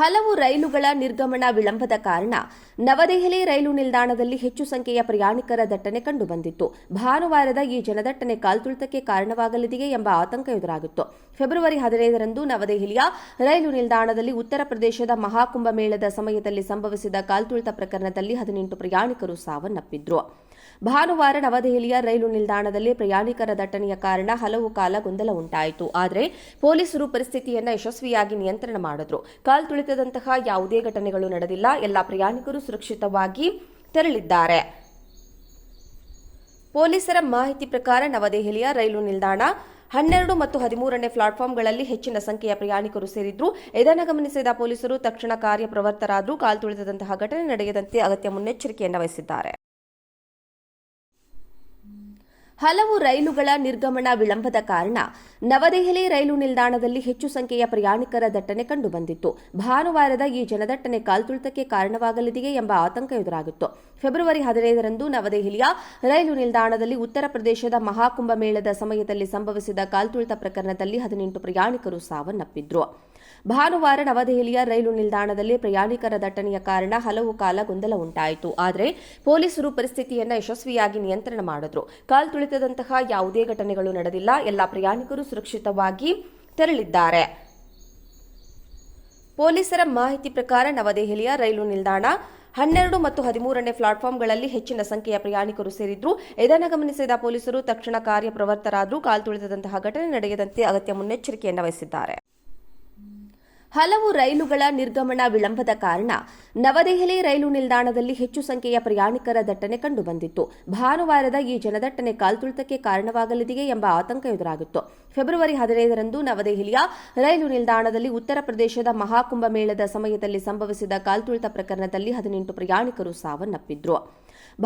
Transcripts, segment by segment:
ಹಲವು ರೈಲುಗಳ ನಿರ್ಗಮನ ವಿಳಂಬದ ಕಾರಣ ನವದೆಹಲಿ ರೈಲು ನಿಲ್ದಾಣದಲ್ಲಿ ಹೆಚ್ಚು ಸಂಖ್ಯೆಯ ಪ್ರಯಾಣಿಕರ ದಟ್ಟಣೆ ಕಂಡುಬಂದಿತ್ತು. ಭಾನುವಾರದ ಈ ಜನದಟ್ಟಣೆ ಕಾಲ್ತುಳಿತಕ್ಕೆ ಕಾರಣವಾಗಲಿದೆಯೇ ಎಂಬ ಆತಂಕ ಎದುರಾಗಿತ್ತು. ಫೆಬ್ರವರಿ ಹದಿನೈದರಂದು ನವದೆಹಲಿಯ ರೈಲು ನಿಲ್ದಾಣದಲ್ಲಿ ಉತ್ತರ ಪ್ರದೇಶದ ಮಹಾಕುಂಭ ಮೇಳದ ಸಮಯದಲ್ಲಿ ಸಂಭವಿಸಿದ ಕಾಲ್ತುಳಿತ ಪ್ರಕರಣದಲ್ಲಿ ಹದಿನೆಂಟು ಪ್ರಯಾಣಿಕರು ಸಾವನ್ನಪ್ಪಿದ್ರು. ಭಾನುವಾರ ನವದೆಹಲಿಯ ರೈಲು ನಿಲ್ದಾಣದಲ್ಲಿ ಪ್ರಯಾಣಿಕರ ದಟ್ಟಣೆಯ ಕಾರಣ ಹಲವು ಕಾಲ ಗೊಂದಲ ಉಂಟಾಯಿತು. ಆದರೆ ಪೊಲೀಸರು ಪರಿಸ್ಥಿತಿಯನ್ನು ಯಶಸ್ವಿಯಾಗಿ ನಿಯಂತ್ರಣ ಮಾಡಿದ್ರು. ಕಾಲ್ತುಳಿತದಂತಹ ಯಾವುದೇ ಘಟನೆಗಳು ನಡೆದಿಲ್ಲ. ಎಲ್ಲ ಪ್ರಯಾಣಿಕರು ಸುರಕ್ಷಿತವಾಗಿ ತೆರಳಿದ್ದಾರೆ. ಪೊಲೀಸರ ಮಾಹಿತಿ ಪ್ರಕಾರ ನವದೆಹಲಿಯ ರೈಲು ನಿಲ್ದಾಣ ಹನ್ನೆರಡು ಮತ್ತು ಹದಿಮೂರನೇ ಪ್ಲಾಟ್ಫಾರ್ಮ್ಗಳಲ್ಲಿ ಹೆಚ್ಚಿನ ಸಂಖ್ಯೆಯ ಪ್ರಯಾಣಿಕರು ಸೇರಿದ್ರು. ಇದನ್ನು ಗಮನಿಸಿದ ಪೊಲೀಸರು ತಕ್ಷಣ ಕಾರ್ಯಪ್ರವರ್ತರಾದರೂ ಕಾಲ್ತುಳಿತದಂತಹ ಘಟನೆ ನಡೆಯದಂತೆ ಅಗತ್ಯ ಮುನ್ನೆಚ್ಚರಿಕೆಯನ್ನು ವಹಿಸಿದ್ದಾರೆ. ಹಲವು ರೈಲುಗಳ ನಿರ್ಗಮನ ವಿಳಂಬದ ಕಾರಣ ನವದೆಹಲಿ ರೈಲು ನಿಲ್ದಾಣದಲ್ಲಿ ಹೆಚ್ಚು ಸಂಖ್ಯೆಯ ಪ್ರಯಾಣಿಕರ ದಟ್ಟಣೆ ಕಂಡುಬಂದಿತ್ತು. ಭಾನುವಾರದ ಈ ಜನದಟ್ಟಣೆ ಕಾಲ್ತುಳಿತಕ್ಕೆ ಕಾರಣವಾಗಲಿದೆಯೇ ಎಂಬ ಆತಂಕ ಎದುರಾಗಿತ್ತು. ಫೆಬ್ರವರಿ ಹದಿನೈದರಂದು ನವದೆಹಲಿಯ ರೈಲು ನಿಲ್ದಾಣದಲ್ಲಿ ಉತ್ತರ ಪ್ರದೇಶದ ಮಹಾಕುಂಭ ಮೇಳದ ಸಮಯದಲ್ಲಿ ಸಂಭವಿಸಿದ ಕಾಲ್ತುಳಿತ ಪ್ರಕರಣದಲ್ಲಿ ಹದಿನೆಂಟು ಪ್ರಯಾಣಿಕರು ಸಾವನ್ನಪ್ಪಿದ್ರು. ಭಾನುವಾರ ನವದೆಹಲಿಯ ರೈಲು ನಿಲ್ದಾಣದಲ್ಲಿ ಪ್ರಯಾಣಿಕರ ದಟ್ಟಣೆಯ ಕಾರಣ ಹಲವು ಕಾಲ ಗೊಂದಲ ಉಂಟಾಯಿತು. ಆದರೆ ಪೊಲೀಸರು ಪರಿಸ್ಥಿತಿಯನ್ನು ಯಶಸ್ವಿಯಾಗಿ ನಿಯಂತ್ರಣ ಮಾಡಿದ್ರು. ಕಾಲ್ತುಳಿತದಂತಹ ಯಾವುದೇ ಘಟನೆಗಳು ನಡೆದಿಲ್ಲ. ಎಲ್ಲ ಪ್ರಯಾಣಿಕರು ಸುರಕ್ಷಿತವಾಗಿ ತೆರಳಿದ್ದಾರೆ. ಪೊಲೀಸರ ಮಾಹಿತಿ ಪ್ರಕಾರ ನವದೆಹಲಿಯ ರೈಲು ನಿಲ್ದಾಣ ಹನ್ನೆರಡು ಮತ್ತು ಹದಿಮೂರನೇ ಪ್ಲಾಟ್ಫಾರ್ಮ್ಗಳಲ್ಲಿ ಹೆಚ್ಚಿನ ಸಂಖ್ಯೆಯ ಪ್ರಯಾಣಿಕರು ಸೇರಿದ್ರು. ಇದನ್ನು ಗಮನಿಸಿದ ಪೊಲೀಸರು ತಕ್ಷಣ ಕಾರ್ಯಪ್ರವರ್ತರಾದರೂ ಕಾಲ್ತುಳಿತದಂತಹ ಘಟನೆ ನಡೆಯದಂತೆ ಅಗತ್ಯ ಮುನ್ನೆಚ್ಚರಿಕೆಯನ್ನು ವಹಿಸಿದ್ದಾರೆ. ಹಲವು ರೈಲುಗಳ ನಿರ್ಗಮನ ವಿಳಂಬದ ಕಾರಣ ನವದೆಹಲಿ ರೈಲು ನಿಲ್ದಾಣದಲ್ಲಿ ಹೆಚ್ಚು ಸಂಖ್ಯೆಯ ಪ್ರಯಾಣಿಕರ ದಟ್ಟಣೆ ಕಂಡುಬಂದಿತ್ತು ಭಾನುವಾರದ ಈ ಜನದಟ್ಟಣೆ ಕಾಲ್ತುಳಿತಕ್ಕೆ ಕಾರಣವಾಗಲಿದೆಯೇ ಎಂಬ ಆತಂಕ ಎದುರಾಗಿತ್ತು. ಫೆಬ್ರವರಿ ಹದಿನೈದರಂದು ನವದೆಹಲಿಯ ರೈಲು ನಿಲ್ದಾಣದಲ್ಲಿ ಉತ್ತರ ಪ್ರದೇಶದ ಮಹಾಕುಂಭ ಮೇಳದ ಸಮಯದಲ್ಲಿ ಸಂಭವಿಸಿದ ಕಾಲ್ತುಳಿತ ಪ್ರಕರಣದಲ್ಲಿ ಹದಿನೆಂಟು ಪ್ರಯಾಣಿಕರು ಸಾವನ್ನಪ್ಪಿದ್ರು.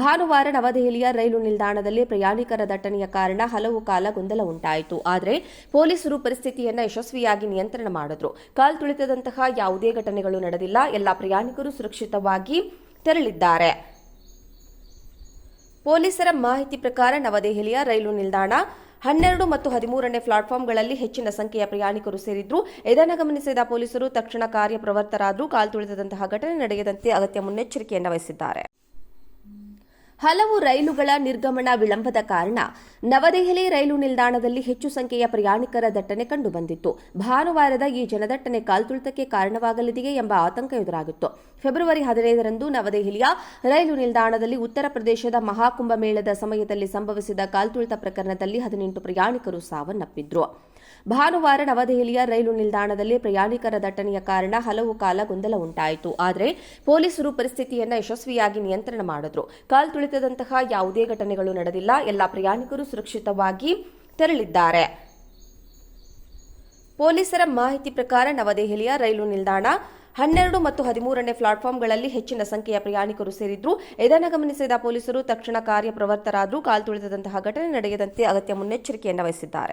ಭಾನುವಾರ ನವದೆಹಲಿಯ ರೈಲು ನಿಲ್ದಾಣದಲ್ಲಿ ಪ್ರಯಾಣಿಕರ ದಟ್ಟಣೆಯ ಕಾರಣ ಹಲವು ಕಾಲ ಗೊಂದಲ ಉಂಟಾಯಿತು. ಆದರೆ ಪೊಲೀಸರು ಪರಿಸ್ಥಿತಿಯನ್ನು ಯಶಸ್ವಿಯಾಗಿ ನಿಯಂತ್ರಣ ಮಾಡಿದ್ರು. ಕಾಲ್ ತುಳಿತದಂತಹ ಯಾವುದೇ ಘಟನೆಗಳು ನಡೆದಿಲ್ಲ. ಎಲ್ಲ ಪ್ರಯಾಣಿಕರು ಸುರಕ್ಷಿತವಾಗಿ ತೆರಳಿದ್ದಾರೆ. ಪೊಲೀಸರ ಮಾಹಿತಿ ಪ್ರಕಾರ ನವದೆಹಲಿಯ ರೈಲು ನಿಲ್ದಾಣ ಹನ್ನೆರಡು ಮತ್ತು ಹದಿಮೂರನೇ ಪ್ಲಾಟ್ಫಾರ್ಮ್ಗಳಲ್ಲಿ ಹೆಚ್ಚಿನ ಸಂಖ್ಯೆಯ ಪ್ರಯಾಣಿಕರು ಸೇರಿದ್ರು ಇದನ್ನು ಗಮನಿಸಿದ ಪೊಲೀಸರು ತಕ್ಷಣ ಕಾರ್ಯಪ್ರವರ್ತರಾದರೂ ಕಾಲ್ತುಳಿತದಂತಹ ಘಟನೆ ನಡೆಯದಂತೆ ಅಗತ್ಯ ಮುನ್ನೆಚ್ಚರಿಕೆಯನ್ನು ವಹಿಸಿದ್ದಾರೆ. ಹಲವು ರೈಲುಗಳ ನಿರ್ಗಮನ ವಿಳಂಬದ ಕಾರಣ ನವದೆಹಲಿ ರೈಲು ನಿಲ್ದಾಣದಲ್ಲಿ ಹೆಚ್ಚು ಸಂಖ್ಯೆಯ ಪ್ರಯಾಣಿಕರ ದಟ್ಟಣೆ ಕಂಡುಬಂದಿತ್ತು ಭಾನುವಾರದ ಈ ಜನದಟ್ಟಣೆ ಕಾಲ್ತುಳಿತಕ್ಕೆ ಕಾರಣವಾಗಲಿದೆಯೇ ಎಂಬ ಆತಂಕ ಎದುರಾಗಿತ್ತು. ಫೆಬ್ರವರಿ ಹದಿನೈದರಂದು ನವದೆಹಲಿಯ ರೈಲು ನಿಲ್ದಾಣದಲ್ಲಿ ಉತ್ತರ ಪ್ರದೇಶದ ಮಹಾಕುಂಭ ಮೇಳದ ಸಮಯದಲ್ಲಿ ಸಂಭವಿಸಿದ ಕಾಲ್ತುಳಿತ ಪ್ರಕರಣದಲ್ಲಿ ಹದಿನೆಂಟು ಪ್ರಯಾಣಿಕರು ಸಾವನ್ನಪ್ಪಿದ್ರು. ಭಾನುವಾರ ನವದೆಹಲಿಯ ರೈಲು ನಿಲ್ದಾಣದಲ್ಲಿ ಪ್ರಯಾಣಿಕರ ದಟ್ಟಣೆಯ ಕಾರಣ ಹಲವು ಕಾಲ ಗೊಂದಲ ಉಂಟಾಯಿತು. ಆದರೆ ಪೊಲೀಸರು ಪರಿಸ್ಥಿತಿಯನ್ನು ಯಶಸ್ವಿಯಾಗಿ ನಿಯಂತ್ರಣ ಮಾಡಿದ್ರು. ಕಾಲ್ತುಳಿತದಂತಹ ಯಾವುದೇ ಘಟನೆಗಳು ನಡೆದಿಲ್ಲ. ಎಲ್ಲ ಪ್ರಯಾಣಿಕರು ಸುರಕ್ಷಿತವಾಗಿ ತೆರಳಿದ್ದಾರೆ. ಪೊಲೀಸರ ಮಾಹಿತಿ ಪ್ರಕಾರ ನವದೆಹಲಿಯ ರೈಲು ನಿಲ್ದಾಣ ಹನ್ನೆರಡು ಮತ್ತು ಹದಿಮೂರನೇ ಪ್ಲಾಟ್ಫಾರ್ಮ್ಗಳಲ್ಲಿ ಹೆಚ್ಚಿನ ಸಂಖ್ಯೆಯ ಪ್ರಯಾಣಿಕರು ಸೇರಿದ್ರು. ಇದನ್ನು ಗಮನಿಸಿದ ಪೊಲೀಸರು ತಕ್ಷಣ ಕಾರ್ಯಪ್ರವರ್ತರಾದರೂ ಕಾಲ್ತುಳಿತದಂತಹ ಘಟನೆ ನಡೆಯದಂತೆ ಅಗತ್ಯ ಮುನ್ನೆಚ್ಚರಿಕೆಯನ್ನು ವಹಿಸಿದ್ದಾರೆ.